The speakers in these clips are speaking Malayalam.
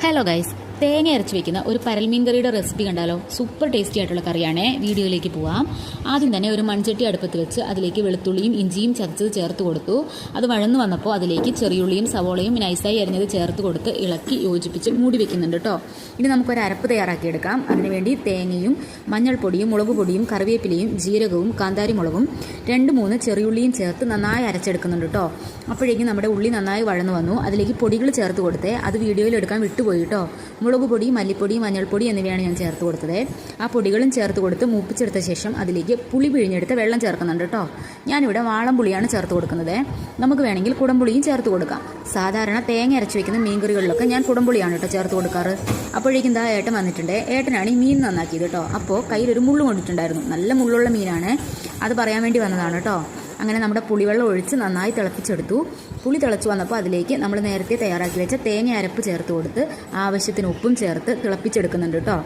ഹലോ ഗൈസ് തേങ്ങ അരച്ച് വെക്കുന്ന ഒരു പരൽമീൻ കറിയുടെ റെസിപ്പി കണ്ടാലോ? സൂപ്പർ ടേസ്റ്റി ആയിട്ടുള്ള കറിയാണേ. വീഡിയോയിലേക്ക് പോവാം. ആദ്യം തന്നെ ഒരു മൺചട്ടി അടുപ്പത്ത് വെച്ച് അതിലേക്ക് വെളുത്തുള്ളിയും ഇഞ്ചിയും ചതച്ചത് ചേർത്ത് കൊടുത്തു. അത് വഴന്നു വന്നപ്പോൾ അതിലേക്ക് ചെറിയുള്ളിയും സവോളയും നൈസായി അരിഞ്ഞത് ചേർത്ത് കൊടുത്ത് ഇളക്കി യോജിപ്പിച്ച് മൂടി വെക്കുന്നുണ്ട് കേട്ടോ ഇനി നമുക്കൊരു അരപ്പ് തയ്യാറാക്കിയെടുക്കാം. അതിനുവേണ്ടി തേങ്ങയും മഞ്ഞൾപ്പൊടിയും മുളക് പൊടിയും കറിവേപ്പിലയും ജീരകവും കാന്താരി മുളകും രണ്ട് മൂന്ന് ചെറിയുള്ളിയും ചേർത്ത് നന്നായി അരച്ചെടുക്കുന്നുണ്ട് കേട്ടോ അപ്പോഴേക്കും നമ്മുടെ ഉള്ളി നന്നായി വഴന്നു വന്നു. അതിലേക്ക് പൊടികൾ ചേർത്ത് കൊടുത്തേ അത് വീഡിയോയിൽ എടുക്കാൻ വിട്ടുപോയി കേട്ടോ മുളക് പൊടി മല്ലിപ്പൊടി മഞ്ഞൾപ്പൊടി എന്നിവയാണ് ഞാൻ ചേർത്ത് കൊടുത്തത്. ആ പൊടികളും ചേർത്ത് കൊടുത്ത് മൂപ്പിച്ചെടുത്ത ശേഷം അതിലേക്ക് പുളി പിഴിഞ്ഞെടുത്ത് വെള്ളം ചേർക്കുന്നുണ്ട് കേട്ടോ. ഞാനിവിടെ വാളംപുളിയാണ് ചേർത്ത് കൊടുക്കുന്നത്. നമുക്ക് വേണമെങ്കിൽ കുടംപുളിയും ചേർത്ത് കൊടുക്കാം. സാധാരണ തേങ്ങ അരച്ച് വയ്ക്കുന്ന മീൻകറികളിലൊക്കെ ഞാൻ കുടംപുളിയാണ് കേട്ടോ ചേർത്ത് കൊടുക്കാറ്. അപ്പോഴേക്കും ദാ ഏട്ടൻ വന്നിട്ടുണ്ട്. ഏട്ടനാണ് ഈ മീൻ നന്നാക്കിയത് കേട്ടോ. അപ്പോൾ കയ്യിലൊരു മുള്ളു കൊണ്ടിട്ടുണ്ടായിരുന്നു. നല്ല മുള്ളുള്ള മീനാണ്. അത് പറയാൻ വേണ്ടി വന്നതാണ് കേട്ടോ. അങ്ങനെ നമ്മുടെ പുളിവെള്ളം ഒഴിച്ച് നന്നായി തിളപ്പിച്ചെടുത്തു. പുളി തിളച്ച് വന്നപ്പോൾ അതിലേക്ക് നമ്മൾ നേരത്തെ തയ്യാറാക്കി വെച്ച തേങ്ങ അരപ്പ് ചേർത്ത് കൊടുത്ത് ആവശ്യത്തിന് ഉപ്പും ചേർത്ത് തിളപ്പിച്ചെടുക്കുന്നുണ്ട് കേട്ടോ.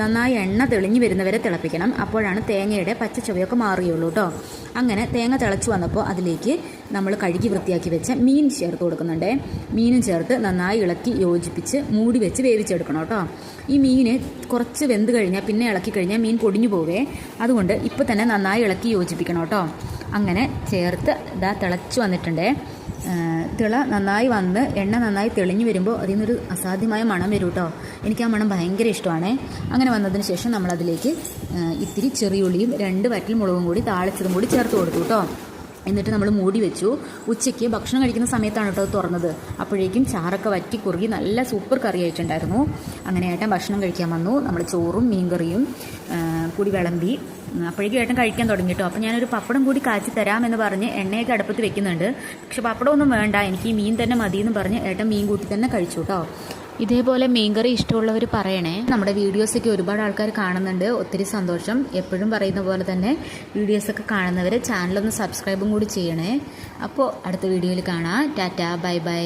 നന്നായി എണ്ണ തെളിഞ്ഞു വരുന്നവരെ തിളപ്പിക്കണം. അപ്പോഴാണ് തേങ്ങയുടെ പച്ച ചുവയൊക്കെ മാറുകയുള്ളൂ കേട്ടോ. അങ്ങനെ തേങ്ങ തിളച്ച് വന്നപ്പോൾ അതിലേക്ക് നമ്മൾ കഴുകി വൃത്തിയാക്കി വെച്ച മീൻ ചേർത്ത് കൊടുക്കുന്നുണ്ട്. മീനും ചേർത്ത് നന്നായി ഇളക്കി യോജിപ്പിച്ച് മൂടി വെച്ച് വേവിച്ചെടുക്കണം കേട്ടോ. ഈ മീന് കുറച്ച് വെന്ത് കഴിഞ്ഞാൽ പിന്നെ ഇളക്കി കഴിഞ്ഞാൽ മീൻ പൊടിഞ്ഞു പോവേ. അതുകൊണ്ട് ഇപ്പോൾ തന്നെ നന്നായി ഇളക്കി യോജിപ്പിക്കണം കേട്ടോ. അങ്ങനെ ചേർത്ത് ഇതാ തിളച്ച് വന്നിട്ടുണ്ടേ. തിള നന്നായി വന്ന് എണ്ണ നന്നായി തെളിഞ്ഞു വരുമ്പോൾ അതിൽ നിന്നൊരു അസാധ്യമായ മണം വരും കേട്ടോ എനിക്ക് ആ മണം ഭയങ്കര ഇഷ്ടമാണ്. അങ്ങനെ വന്നതിന് ശേഷം നമ്മളതിലേക്ക് ഇത്തിരി ചെറിയുള്ളിയും രണ്ട് വറ്റൽ മുളകും കൂടി താളിച്ചതും കൂടി ചേർത്ത് കൊടുത്തു കേട്ടോ എന്നിട്ട് നമ്മൾ മൂടി വെച്ചു. ഉച്ചയ്ക്ക് ഭക്ഷണം കഴിക്കുന്ന സമയത്താണ് കേട്ടോ തുറന്നത്. അപ്പോഴേക്കും ചാറൊക്കെ വറ്റി കുറുകി നല്ല സൂപ്പർ കറി ആയിട്ടുണ്ടായിരുന്നു. അങ്ങനെ ഏട്ടൻ ഭക്ഷണം കഴിക്കാൻ വന്നു. നമ്മൾ ചോറും മീൻകറിയും കൂടി വിളമ്പി. അപ്പോഴേക്കും ഏട്ടൻ കഴിക്കാൻ തുടങ്ങി കേട്ടോ. അപ്പോൾ ഞാനൊരു പപ്പടം കൂടി കാച്ചി തരാമെന്ന് പറഞ്ഞ് എണ്ണയൊക്കെ അടുപ്പത്ത് വെക്കുന്നുണ്ട്. പക്ഷെ പപ്പടമൊന്നും വേണ്ട. എനിക്ക് മീൻ തന്നെ മതി എന്ന് പറഞ്ഞ് ഏട്ടൻ മീൻ കൂട്ടി തന്നെ കഴിച്ചു കേട്ടോ. ഇതേപോലെ മീൻകറി ഇഷ്ടമുള്ളവർ പറയണേ. നമ്മുടെ വീഡിയോസൊക്കെ ഒരുപാട് ആൾക്കാർ കാണുന്നുണ്ട്. ഒത്തിരി സന്തോഷം. എപ്പോഴും പറയുന്ന പോലെ തന്നെ വീഡിയോസൊക്കെ കാണുന്നവർ ചാനലൊന്ന് സബ്സ്ക്രൈബും കൂടി ചെയ്യണേ. അപ്പോൾ അടുത്ത വീഡിയോയിൽ കാണാം. Tata bye bye.